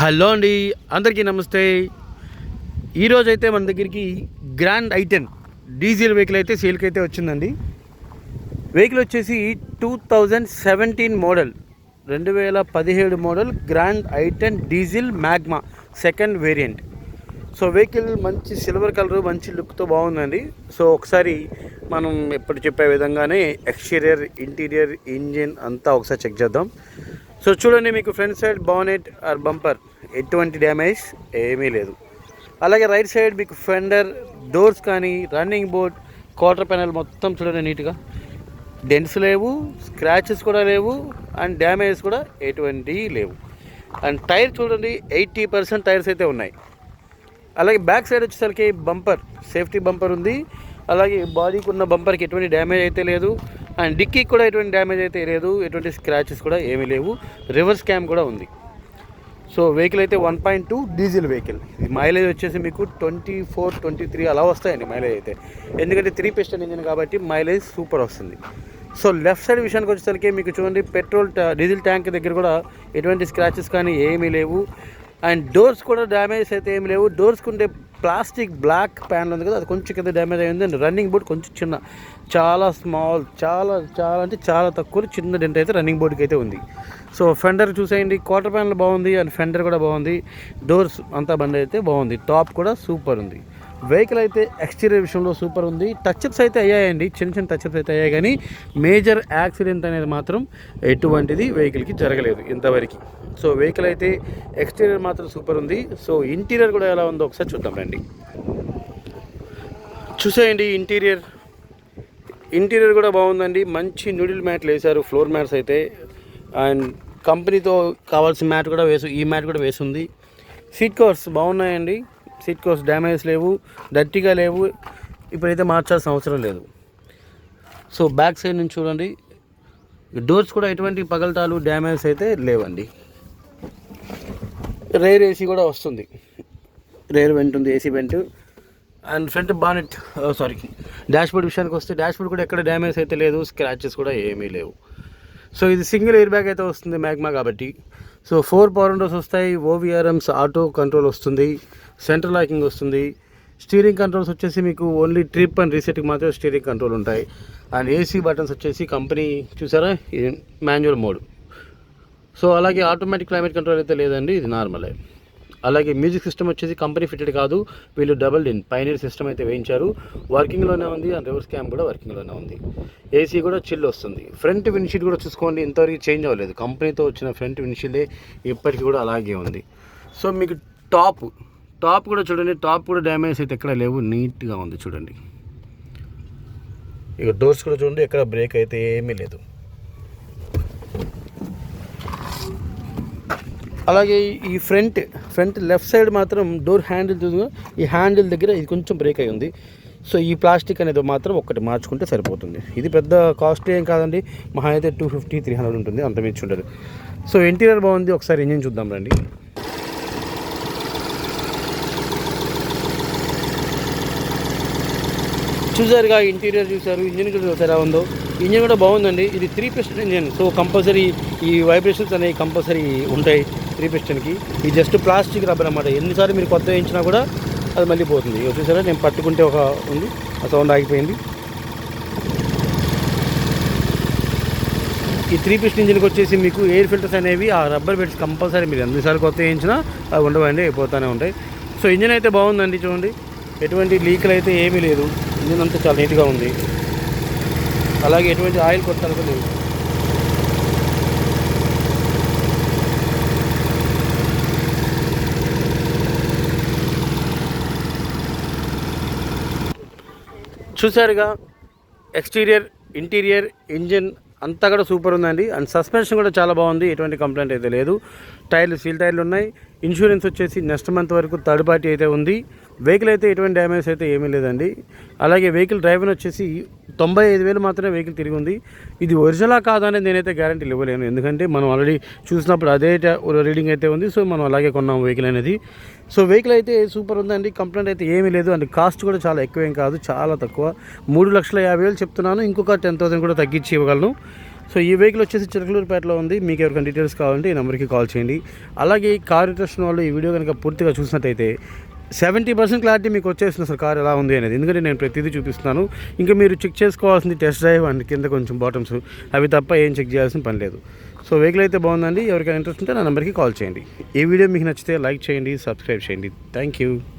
Hello అండి అందరికీ నమస్తే. ఈరోజు అయితే మన దగ్గరికి గ్రాండ్ ఐటెన్ డీజిల్ వెహికల్ అయితే సేల్కి అయితే వచ్చిందండి. వెహికల్ వచ్చేసి టూ థౌజండ్ సెవెంటీన్ మోడల్ రెండు వేల పదిహేడు model grand i ten diesel Magna second variant. So vehicle మంచి సిల్వర్ కలర్ మంచి లుక్తో బాగుందండి. సో ఒకసారి మనం ఎప్పుడు చెప్పే విధంగానే ఎక్స్టీరియర్ ఇంటీరియర్ ఇంజిన్ అంతా ఒకసారి చెక్ చేద్దాం. సో చూడండి మీకు front side bonnet or bumper. ఎటువంటి డ్యామేజ్? ఏమీ లేదు. అలాగే రైట్ సైడ్ మీకు ఫెండర్ డోర్స్ కానీ రన్నింగ్ బోర్డ్ క్వార్టర్ ప్యానల్ మొత్తం చూడండి నీట్గా. డెంట్స్ లేవు స్క్రాచెస్ కూడా లేవు అండ్ డ్యామేజెస్ కూడా ఎటువంటి లేవు. అండ్ టైర్ చూడండి ఎయిటీ పర్సెంట్ టైర్స్ అయితే ఉన్నాయి. అలాగే బ్యాక్ సైడ్ వచ్చేసరికి బంపర్ సేఫ్టీ బంపర్ ఉంది. అలాగే బాడీకి ఉన్న బంపర్కి ఎటువంటి డ్యామేజ్ అయితే లేదు. అండ్ డిక్కీకి కూడా ఎటువంటి డ్యామేజ్ అయితే లేదు ఎటువంటి స్క్రాచెస్ కూడా ఏమీ లేవు. రివర్స్ క్యామ్ కూడా ఉంది. సో వెహికల్ అయితే one point two diesel vehicle. ఇది మైలేజ్ వచ్చేసి మీకు ట్వంటీ ఫోర్ ట్వంటీ త్రీ అలా వస్తాయండి మైలేజ్ అయితే. ఎందుకంటే త్రీ పిస్టన్ ఇంజిన్ కాబట్టి మైలేజ్ సూపర్ వస్తుంది. సో లెఫ్ట్ సైడ్ విషయానికి వచ్చేసరికి మీకు చూడండి పెట్రోల్ డీజిల్ ట్యాంక్ దగ్గర కూడా ఎటువంటి స్క్రాచెస్ కానీ ఏమీ లేవు. అండ్ డోర్స్ కూడా డ్యామేజ్ అయితే ఏమి లేవు. డోర్స్కి ఉండే ప్లాస్టిక్ బ్లాక్ ప్యానల్ ఉంది కదా అది కొంచెం కింద డ్యామేజ్ అయింది అండ్ రన్నింగ్ బోర్డ్ కొంచెం చిన్న చాలా స్మాల్ చాలా చాలా అంటే చాలా తక్కువ చిన్న డెంట్ అయితే రన్నింగ్ బోర్డ్కి అయితే ఉంది. సో ఫెండర్ చూసేయండి. క్వార్టర్ ప్యానల్ బాగుంది అండ్ ఫెండర్ కూడా బాగుంది. డోర్స్ అంతా బండి అయితే బాగుంది. టాప్ కూడా సూపర్ ఉంది. వెహికల్ అయితే ఎక్స్టీరియర్ విషయంలో సూపర్ ఉంది. టచ్అప్స్ అయితే అయ్యాయండి. చిన్న చిన్న టచ్అప్స్ అయితే అయ్యాయి కానీ మేజర్ యాక్సిడెంట్ అనేది మాత్రం ఎటువంటిది వెహికల్కి జరగలేదు ఇంతవరకు. సో వెహికల్ అయితే ఎక్స్టీరియర్ మాత్రం సూపర్ ఉంది. సో ఇంటీరియర్ కూడా ఎలా ఉందో ఒకసారి చూద్దాం రండి. చూసేయండి ఇంటీరియర్ ఇంటీరియర్ కూడా బాగుందండి. మంచి నూడిల్ మ్యాట్లు వేశారు ఫ్లోర్ మ్యాట్స్ అయితే. అండ్ కంపెనీతో కావాల్సిన మ్యాట్ కూడా వేసు ఈ మ్యాట్ కూడా వేసింది. సీట్ కవర్స్ బాగున్నాయండి. సీట్ కోస్ డ్యామేజ్ లేవు డర్టీగా లేవు. ఇప్పుడైతే మార్చాల్సిన అవసరం లేదు. సో బ్యాక్ సైడ్ నుంచి చూడండి. డోర్స్ కూడా ఎటువంటి పగలటాలు డ్యామేజ్ అయితే లేవండి. రేర్ ఏసీ కూడా వస్తుంది. రేర్ వెంట్ ఉంది AC vent. And front bonnet sorry. Dashboard విషయానికి వస్తే డాష్ బోర్డ్ కూడా ఎక్కడ డ్యామేజ్ అయితే లేదు స్క్రాచెస్ కూడా ఏమీ లేవు. సో ఇది సింగిల్ ఎయిర్ బ్యాగ్ అయితే వస్తుంది మ్యాగ్మా కాబట్టి. సో ఫోర్ పవర్ విండోస్ వస్తాయి ఓవిఆర్ఎమ్స్ ఆటో కంట్రోల్ వస్తుంది సెంట్రల్ లాకింగ్ వస్తుంది. స్టీరింగ్ కంట్రోల్స్ వచ్చేసి మీకు ఓన్లీ ట్రిప్ అండ్ రీసెట్కి మాత్రమే స్టీరింగ్ కంట్రోల్ ఉంటాయి. అండ్ ఏసీ బటన్స్ వచ్చేసి కంపెనీ చూసారా? Manual mode. సో అలాగే ఆటోమేటిక్ క్లైమేట్ కంట్రోల్ అయితే లేదండి ఇది నార్మలే. అలాగే మ్యూజిక్ సిస్టమ్ వచ్చేసి కంపెనీ ఫిట్టెడ్ కాదు వీళ్ళు డబుల్ ఇన్ పైనీర్ సిస్టమ్ అయితే వేయించారు. వర్కింగ్లోనే ఉంది అండ్ రివర్స్ క్యామ్ కూడా వర్కింగ్లోనే ఉంది. ఏసీ కూడా చిల్ వస్తుంది. ఫ్రంట్ విండ్షీల్డ్ కూడా చూసుకోండి ఇంతవరకు చేంజ్ అవ్వలేదు. కంపెనీతో వచ్చిన ఫ్రంట్ విన్షీల్డే ఇప్పటికీ కూడా అలాగే ఉంది. సో మీకు టాప్ టాప్ కూడా చూడండి టాప్ కూడా డ్యామేజ్ అయితే ఎక్కడ లేవు నీట్గా ఉంది చూడండి. ఇక డోర్స్ కూడా చూడండి ఎక్కడ బ్రేక్ అయితే ఏమీ లేదు. అలాగే ఈ ఫ్రంట్ ఫ్రంట్ లెఫ్ట్ సైడ్ మాత్రం డోర్ హ్యాండిల్ ఈ హ్యాండిల్ దగ్గర ఇది కొంచెం బ్రేక్ అయి ఉంది. సో ఈ ప్లాస్టిక్ అనేది మాత్రం ఒక్కటి మార్చుకుంటే సరిపోతుంది. ఇది పెద్ద కాస్ట్ ఏం కాదండి మహా అయితే టూ ఫిఫ్టీ త్రీ హండ్రెడ్ ఉంటుంది అంత మించి ఉండదు. సో ఇంటీరియర్ బాగుంది ఒకసారి ఇంజిన్ చూద్దాం రండి. చూసారుగా ఇంటీరియర్ చూసారు ఇంజిన్ కూడా చూసారు ఎలా ఉందో? ఇంజిన్ కూడా బాగుందండి. ఇది three piston engine so compulsory ఈ వైబ్రేషన్స్ అనేవి కంపల్సరీ ఉంటాయి త్రీ పిస్టన్కి ఇది జస్ట్ ప్లాస్టిక్ రబ్బర్ అనమాట ఎన్నిసార్లు మీరు కొత్త వేయించినా కూడా అది మళ్ళీ పోతుంది. ఇక చూసారా? నేను పట్టుకుంటే ఒక ఉంది. ఆ సౌండ్ ఆగిపోయింది. ఈ త్రీ పిస్టన్ ఇంజిన్కి వచ్చేసి మీకు ఎయిర్ ఫిల్టర్స్ అనేవి ఆ రబ్బర్ బెడ్స్ కంపల్సరీ మీరు ఎన్నిసార్లు కొత్త వేయించినా అవి ఉండవండి అయిపోతూనే ఉంటాయి. సో ఇంజిన్ అయితే బాగుందండి చూడండి. ఎటువంటి లీకులు అయితే ఏమీ లేదు. ఇంజిన్ అంతా చాలా నీట్గా ఉంది. అలాగే ఎటువంటి ఆయిల్ కొట్టాలి లేదు. చూసారుగా ఎక్స్టీరియర్ ఇంటీరియర్ ఇంజిన్ అంతా కూడా సూపర్ ఉందండి. అండ్ సస్పెన్షన్ కూడా చాలా బాగుంది. ఎటువంటి కంప్లైంట్ అయితే లేదు. టైర్లు సీల్ టైర్లు ఉన్నాయి. ఇన్సూరెన్స్ వచ్చేసి నెక్స్ట్ మంత్ వరకు థర్డ్ పార్టీ అయితే ఉంది. వెహికల్ అయితే ఎటువంటి డ్యామేజ్ అయితే ఏమీ లేదండి. అలాగే వెహికల్ డ్రైవర్ వచ్చేసి తొంభై ఐదు వేలు మాత్రమే వెహికల్ తిరిగి ఉంది. ఇది ఒరిజినల్ కాదని నేనైతే గ్యారంటీలు ఇవ్వలేను. ఎందుకంటే మనం ఆల్రెడీ చూసినప్పుడు అదే రీడింగ్ అయితే ఉంది. సో మనం అలాగే కొన్నాం వెహికల్ అనేది. సో వెహికల్ అయితే సూపర్ ఉందండి. కంప్లైంట్ అయితే ఏమీ లేదు. అండ్ కాస్ట్ కూడా చాలా ఎక్కువేం కాదు. చాలా తక్కువ. మూడు లక్షల యాభై వేలు చెప్తున్నాను. ఇంకొక టెన్ థౌసండ్ కూడా తగ్గించి ఇవ్వగలను. సో ఈ వెహికల్ వచ్చేసి చిరకలూరుపేటలో ఉంది. మీకు ఎవరికైనా డీటెయిల్స్ కావాలంటే ఈ నెంబర్కి కాల్ చేయండి. అలాగే ఈ కార్ ఇంట్రెస్ట్ వాళ్ళు ఈ వీడియో కనుక పూర్తిగా చూసినట్టయితే సెవెంటీ పర్సెంట్ క్లారిటీ మీకు వచ్చేస్తుంది అసలు కార్ ఎలా ఉంది అనేది. ఎందుకంటే నేను ప్రతిదీ చూపిస్తున్నాను. ఇంకా మీరు చెక్ చేసుకోవాల్సింది టెస్ట్ డ్రైవ్ అండ్ కింద కొంచెం బాటమ్స్. అవి తప్ప ఏం చెక్ చేయాల్సిన పని లేదు. సో వెహికల్ అయితే బాగుందండి. ఎవరికైనా ఇంట్రెస్ట్ ఉంటే నా నెంబర్కి కాల్ చేయండి. ఈ వీడియో మీకు నచ్చితే లైక్ చేయండి సబ్స్క్రైబ్ చేయండి. Thank you.